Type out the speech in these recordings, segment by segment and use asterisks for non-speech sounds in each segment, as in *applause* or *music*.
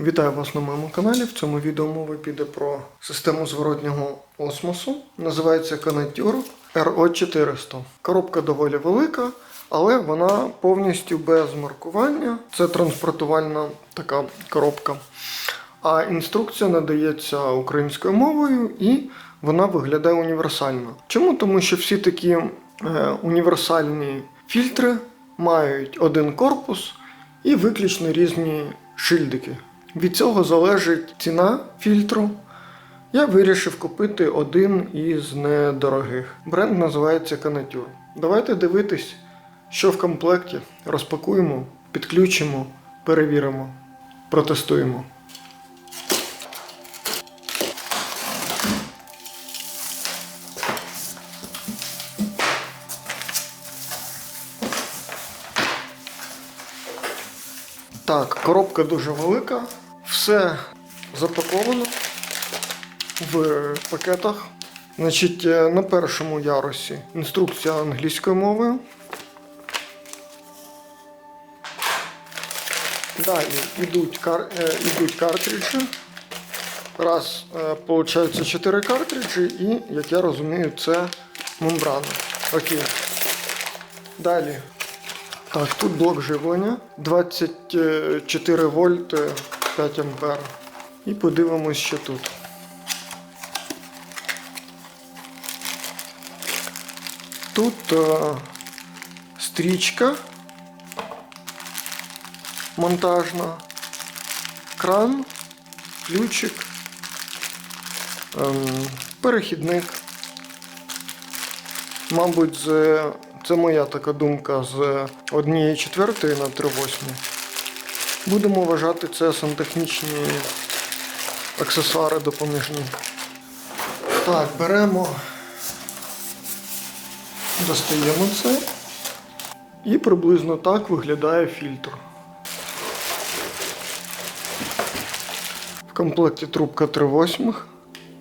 Вітаю вас на моєму каналі. В цьому відео мова піде про систему зворотнього осмосу. Називається Canature RO400. Коробка доволі велика, але вона повністю без маркування. Це транспортувальна така коробка. А інструкція надається українською мовою і вона виглядає універсально. Чому? Тому що всі такі е, універсальні фільтри мають один корпус і виключно різні шильдики. Від цього залежить ціна фільтру. Я вирішив купити один із недорогих. Бренд називається Canature. Давайте дивитись, що в комплекті. Розпакуємо, підключимо, перевіримо, протестуємо. Так, коробка дуже велика. Все запаковано в пакетах. Значить, е, на першому ярусі інструкція англійською мовою. Далі йдуть, кар... е, йдуть картриджі. Раз, е, виходить, 4 картриджі і, як я розумію, це мембрана. Окей. Далі так, тут блок живлення 24 вольт 5 ампер. І подивимось, що тут. Тут е, стрічка монтажна, кран, ключик, ем, перехідник. Мабуть, з це моя така думка з однієї четвертої на 3,8. Будемо вважати це сантехнічні аксесуари допоміжні. Так, беремо, достаємо це. І приблизно так виглядає фільтр. В комплекті трубка 3,8.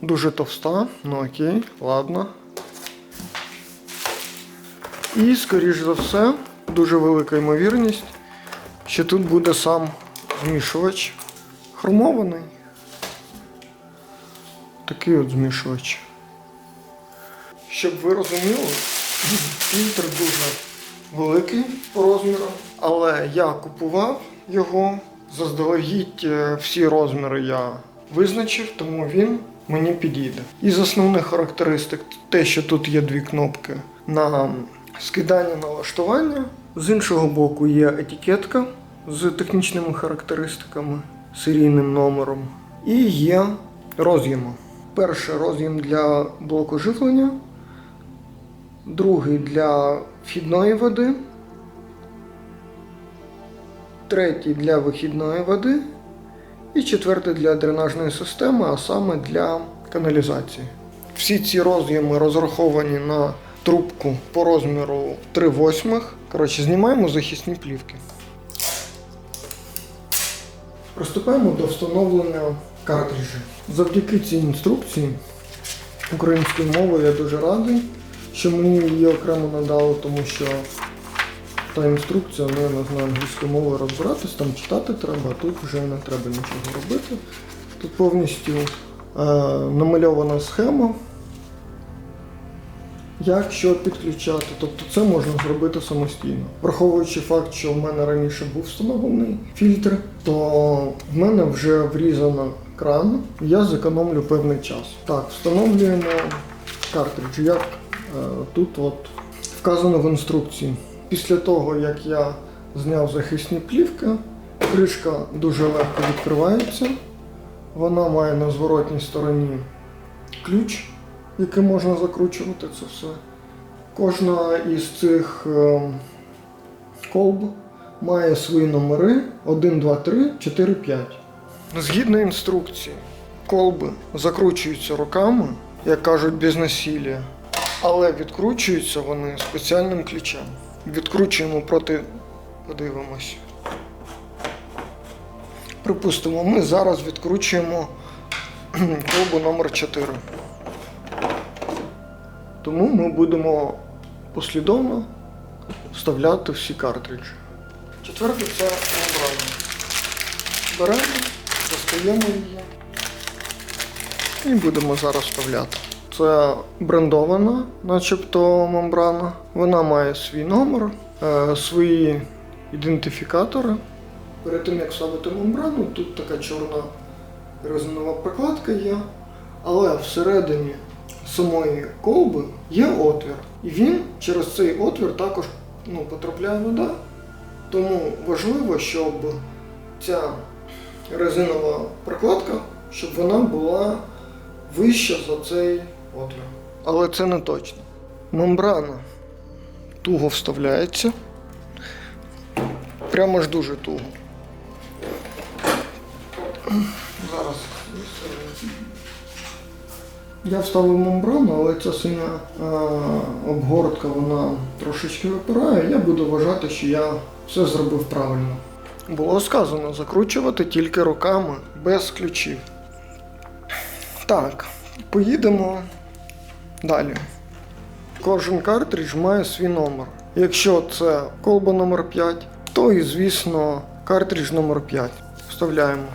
Дуже товста, ну окей, ладно. І, скоріш за все, дуже велика ймовірність, що тут буде сам змішувач хромований. Такий от змішувач. Щоб ви розуміли, фільтр дуже великий по розміру, але я купував його заздалегідь е, всі розміри я визначив, тому він мені підійде. Із основних характеристик те, що тут є дві кнопки на скидання налаштування. З іншого боку є етикетка з технічними характеристиками, серійним номером. І є роз'єми. Перший роз'єм для блоку живлення, другий для вхідної води, третій для вихідної води і четвертий для дренажної системи, а саме для каналізації. Всі ці роз'єми розраховані на трубку по розміру 3 восьмих. Коротше, знімаємо захисні плівки. Приступаємо до встановлення картриджів. Завдяки цій інструкції українською мовою я дуже радий, що мені її окремо надали, тому що та інструкція, ну не знаю англійською мовою розбиратись, там читати треба, а тут вже не треба нічого робити. Тут повністю е, намальована схема як що підключати. Тобто це можна зробити самостійно. Враховуючи факт, що в мене раніше був встановлений фільтр, то в мене вже врізано кран, я зекономлю певний час. Так, встановлюємо картридж. Як е, тут от вказано в інструкції. Після того, як я зняв захисні плівки, кришка дуже легко відкривається. Вона має на зворотній стороні ключ яким можна закручувати це все. Кожна із цих е, колб має свої номери 1, 2, 3, 4, 5. Згідно інструкції, колби закручуються руками, як кажуть, без насилля, але відкручуються вони спеціальним ключем. Відкручуємо проти, подивимось. Припустимо, ми зараз відкручуємо *clears throat* колбу номер 4 тому ми будемо послідовно вставляти всі картриджі. Четверте це мембрана. Беремо, Дістаємо її. І будемо зараз вставляти. Це брендована, начебто мембрана. Вона має свій номер, е, свої ідентифікатори. Перед тим як вставити мембрану, тут така чорна резинова прокладка є, але всередині самої колби є отвір. І він через цей отвір також ну, потрапляє вода. Тому важливо, щоб ця резинова прокладка, щоб вона була вища за цей отвір. Але це не точно. Мембрана туго вставляється. Прямо ж дуже туго. Зараз. Я вставив мембрану, але ця синя е, обгортка вона трошечки випирає. Я буду вважати, що я все зробив правильно. Було сказано закручувати тільки руками без ключів. Так, поїдемо далі. Кожен картридж має свій номер. Якщо це колба номер 5, то і, звісно, картридж номер 5. Вставляємо.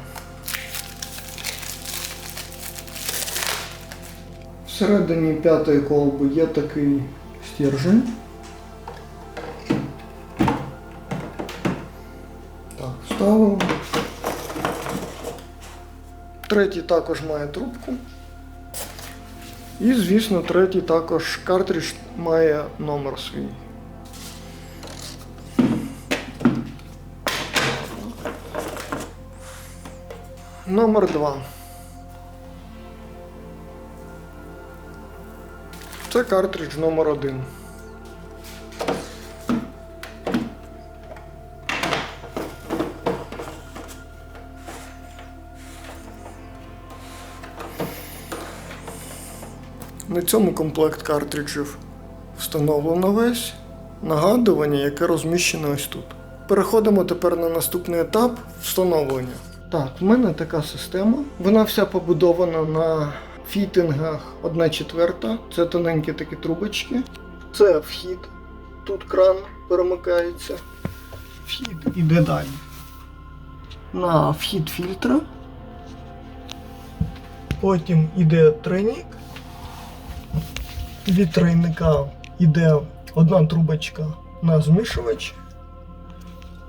Всередині п'ятої колби є такий стержень. Так, вставимо. Третій також має трубку. І, звісно, третій також картридж має номер свій. Номер 2. Це картридж номер 1. На цьому комплект картриджів встановлено весь. Нагадування, яке розміщено ось тут. Переходимо тепер на наступний етап встановлення. Так, в мене така система. Вона вся побудована на фітингах 1 четверта. Це тоненькі такі трубочки. Це вхід. Тут кран перемикається. Вхід іде далі. На вхід фільтра. Потім іде тройник. Від тройника йде одна трубочка на змішувач,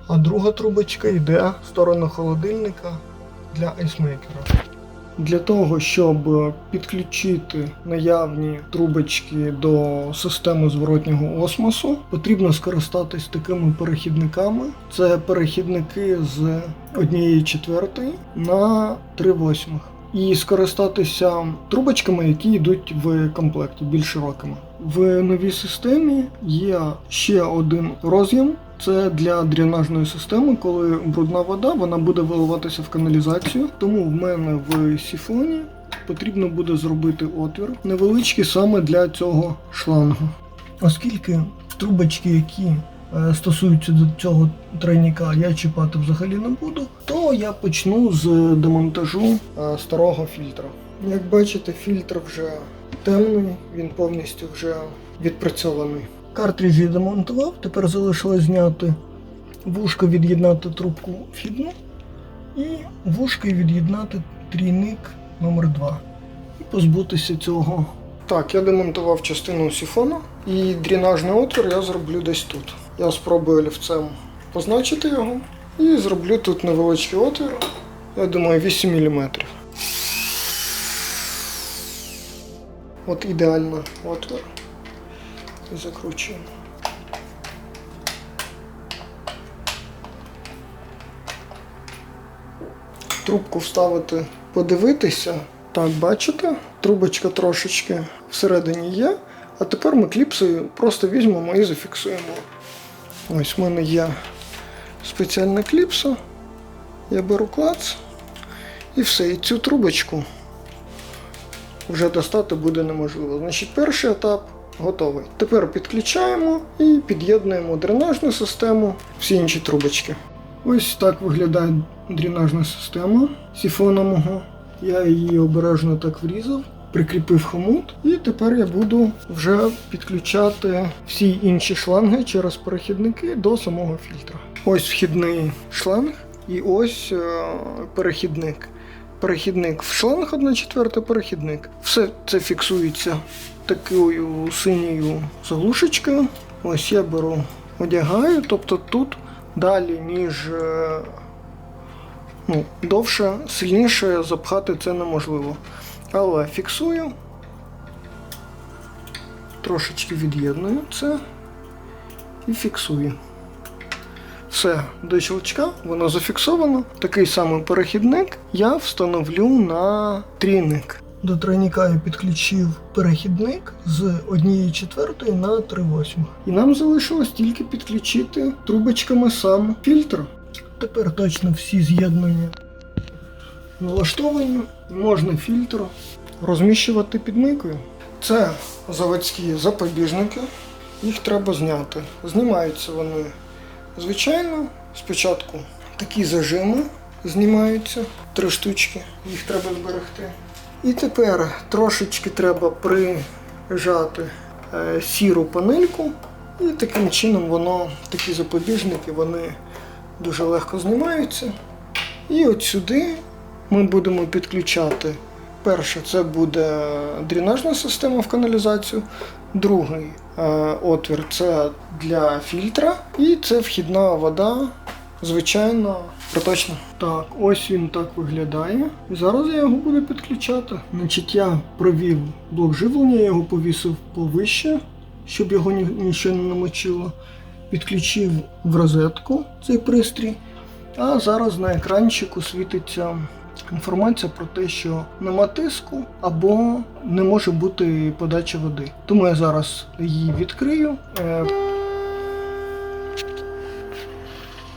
а друга трубочка йде в сторону холодильника для айсмейкера. Для того, щоб підключити наявні трубочки до системи зворотнього осмосу, потрібно скористатись такими перехідниками. Це перехідники з однієї четвертої на 3 восьмих. І скористатися трубочками, які йдуть в комплекті, більш широкими. В новій системі є ще один роз'єм. Це для дренажної системи, коли брудна вода вона буде виливатися в каналізацію. Тому в мене в сіфоні потрібно буде зробити отвір невеличкий саме для цього шлангу. Оскільки трубочки, які е, стосуються до цього тройника, я чіпати взагалі не буду, то я почну з демонтажу е, старого фільтра. Як бачите, фільтр вже темний, він повністю вже відпрацьований. Картридж я демонтував, тепер залишилось зняти вушко, від'єднати трубку фідну і вушко від'єднати трійник номер 2 і позбутися цього. Так, я демонтував частину сифона і дренажний отвір я зроблю десь тут. Я спробую олівцем позначити його і зроблю тут невеличкий отвір. Я думаю, 8 мм. От ідеально отвір. І закручуємо. Трубку вставити, подивитися. Так, бачите? Трубочка трошечки всередині є. А тепер ми кліпсою просто візьмемо і зафіксуємо. Ось в мене є спеціальна кліпса. Я беру клац і все. І цю трубочку вже достати буде неможливо. Значить, перший етап готовий. Тепер підключаємо і під'єднуємо дренажну систему, всі інші трубочки. Ось так виглядає дренажна система сіфона мого. Я її обережно так врізав, прикріпив хомут, і тепер я буду вже підключати всі інші шланги через перехідники до самого фільтра. Ось вхідний шланг і ось е, перехідник. Перехідник в шланг 1 четверта перехідник. Все це фіксується такою синьою заглушечкою. Ось я беру, одягаю, тобто тут далі, ніж е, ну, довше, сильніше запхати це неможливо. Але фіксую, трошечки від'єдную це і фіксую. Все, до щелчка, воно зафіксовано. Такий самий перехідник я встановлю на трійник. До тройника я підключив перехідник з 1 четвертої на 3 восьмих. І нам залишилось тільки підключити трубочками сам фільтр. Тепер точно всі з'єднання налаштовані. Можна фільтр розміщувати під мийкою. Це заводські запобіжники. Їх треба зняти. Знімаються вони звичайно. Спочатку такі зажими знімаються, три штучки, їх треба зберегти. І тепер трошечки треба прижати е, сіру панельку, і таким чином воно, такі запобіжники, вони дуже легко знімаються. І от сюди ми будемо підключати. Перше, це буде дренажна система в каналізацію. Другий е, отвір це для фільтра. І це вхідна вода, звичайно, проточна. Так, ось він так виглядає. Зараз я його буду підключати. Значить, я провів блок живлення, я його повісив повище, щоб його ні, нічого не намочило. Підключив в розетку цей пристрій. А зараз на екранчику світиться інформація про те, що нема тиску або не може бути подача води. Тому я зараз її відкрию.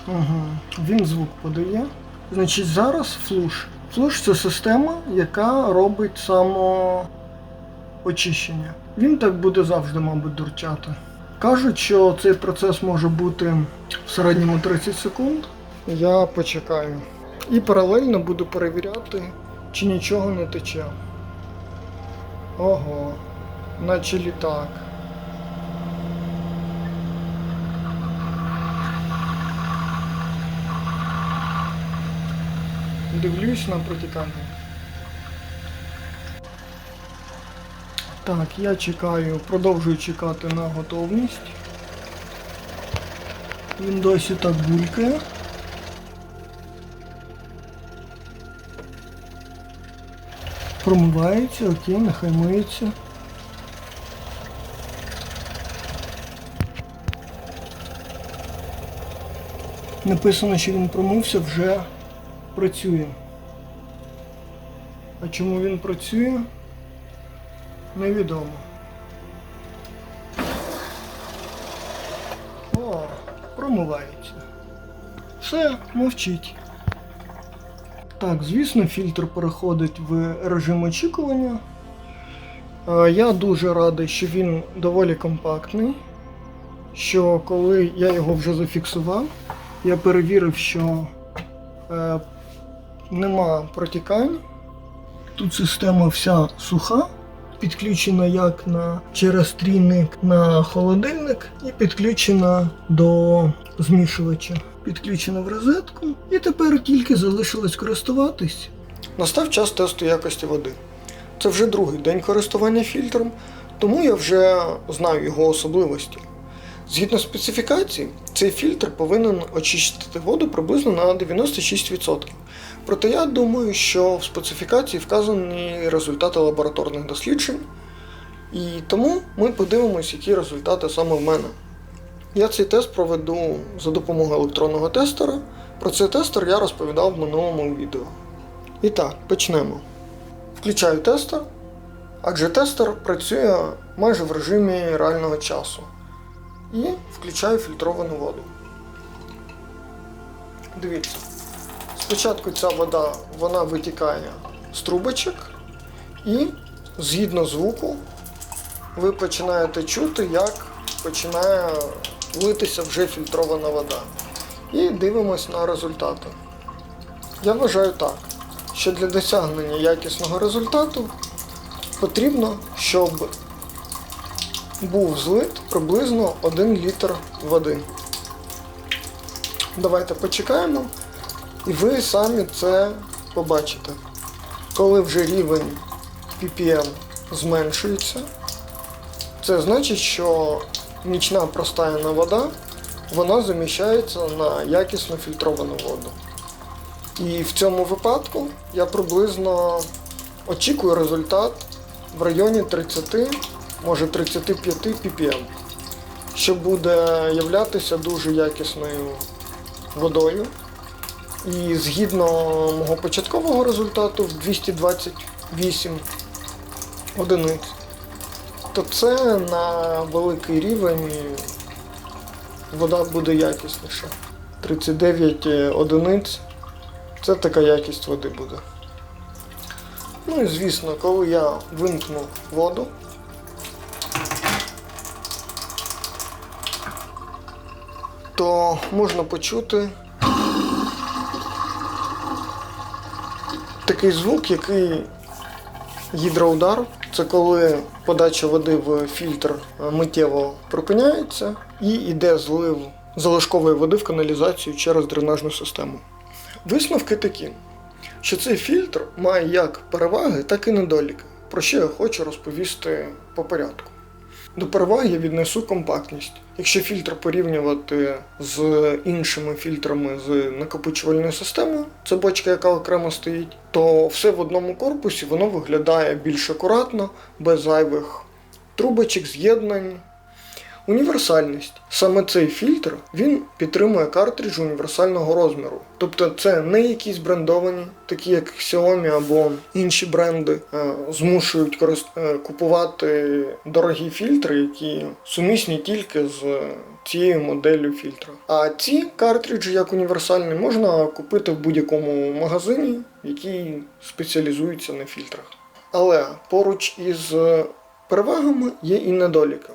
Угу. Він звук подає. Значить, зараз флуш. Флуш це система, яка робить самоочищення. Він так буде завжди, мабуть, дурчати. Кажуть, що цей процес може бути в середньому 30 секунд. Я почекаю. І паралельно буду перевіряти, чи нічого не тече. Ого, наче літак. Дивлюсь на протікання. Так, я чекаю, продовжую чекати на готовність. Він досі так булькає. Промивається, окей, нехай миється. Написано, що він промився, вже працює. А чому він працює? Невідомо. О, промивається. Все, мовчить. Так, звісно, фільтр переходить в режим очікування. Е, Я дуже радий, що він доволі компактний. Що коли я його вже зафіксував, я перевірив, що е, нема протікань. Тут система вся суха, підключена як на через трійник на холодильник і підключена до змішувача. Підключена в розетку, і тепер тільки залишилось користуватись. Настав час тесту якості води. Це вже другий день користування фільтром, тому я вже знаю його особливості. Згідно специфікації, цей фільтр повинен очистити воду приблизно на 96%. Проте я думаю, що в специфікації вказані результати лабораторних досліджень, і тому ми подивимось, які результати саме в мене. Я цей тест проведу за допомогою електронного тестера. Про цей тестер я розповідав в минулому відео. І так, почнемо. Включаю тестер, адже тестер працює майже в режимі реального часу. І включаю фільтровану воду. Дивіться. Спочатку ця вода вона витікає з трубочок, і згідно звуку ви починаєте чути, як починає литися вже фільтрована вода. І дивимось на результати. Я вважаю так, що для досягнення якісного результату потрібно, щоб був злит приблизно 1 літр води. Давайте почекаємо, і ви самі це побачите. Коли вже рівень ppm зменшується, це значить, що нічна простаяна вода вона заміщається на якісно фільтровану воду. І в цьому випадку я приблизно очікую результат в районі 30, може 35 ppm, що буде являтися дуже якісною водою. І згідно мого початкового результату в 228 одиниць, то це на великий рівень вода буде якісніша. 39 одиниць це така якість води буде. Ну і звісно, коли я вимкну воду, то можна почути такий звук, який гідроудар. Це коли подача води в фільтр е, миттєво припиняється і йде злив залишкової води в каналізацію через дренажну систему. Висновки такі, що цей фільтр має як переваги, так і недоліки, про що я хочу розповісти по порядку. До переваги я віднесу компактність. Якщо фільтр порівнювати з іншими фільтрами з накопичувальною системою, це бочка, яка окремо стоїть, то все в одному корпусі воно виглядає більш акуратно, без зайвих трубочок, з'єднань. Універсальність. Саме цей фільтр він підтримує картриджі універсального розміру. Тобто це не якісь брендовані, такі як Xiaomi або інші бренди, е, змушують е, купувати дорогі фільтри, які сумісні тільки з цією моделлю фільтра. А ці картриджі, як універсальні, можна купити в будь-якому магазині, який спеціалізується на фільтрах. Але поруч із перевагами є і недоліки.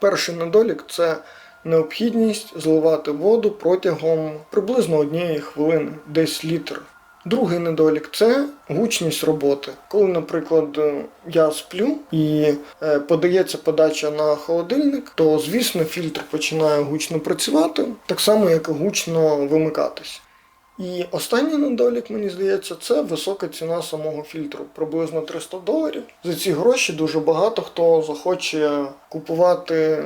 Перший недолік це необхідність зливати воду протягом приблизно однієї хвилини, десь літр. Другий недолік це гучність роботи. Коли, наприклад, я сплю і е, подається подача на холодильник, то звісно фільтр починає гучно працювати, так само як і гучно вимикатись. І останній недолік, мені здається, це висока ціна самого фільтру, приблизно 300 доларів. За ці гроші дуже багато хто захоче купувати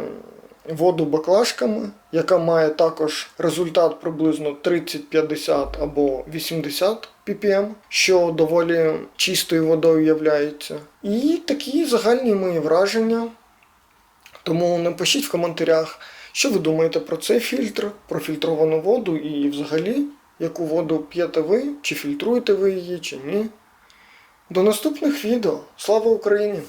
воду баклажками, яка має також результат приблизно 30-50 або 80 ppm, що доволі чистою водою являється. І такі загальні мої враження. Тому напишіть в коментарях, що ви думаєте про цей фільтр, про фільтровану воду і взагалі, яку воду п'єте ви, чи фільтруєте ви її, чи ні. До наступних відео. Слава Україні!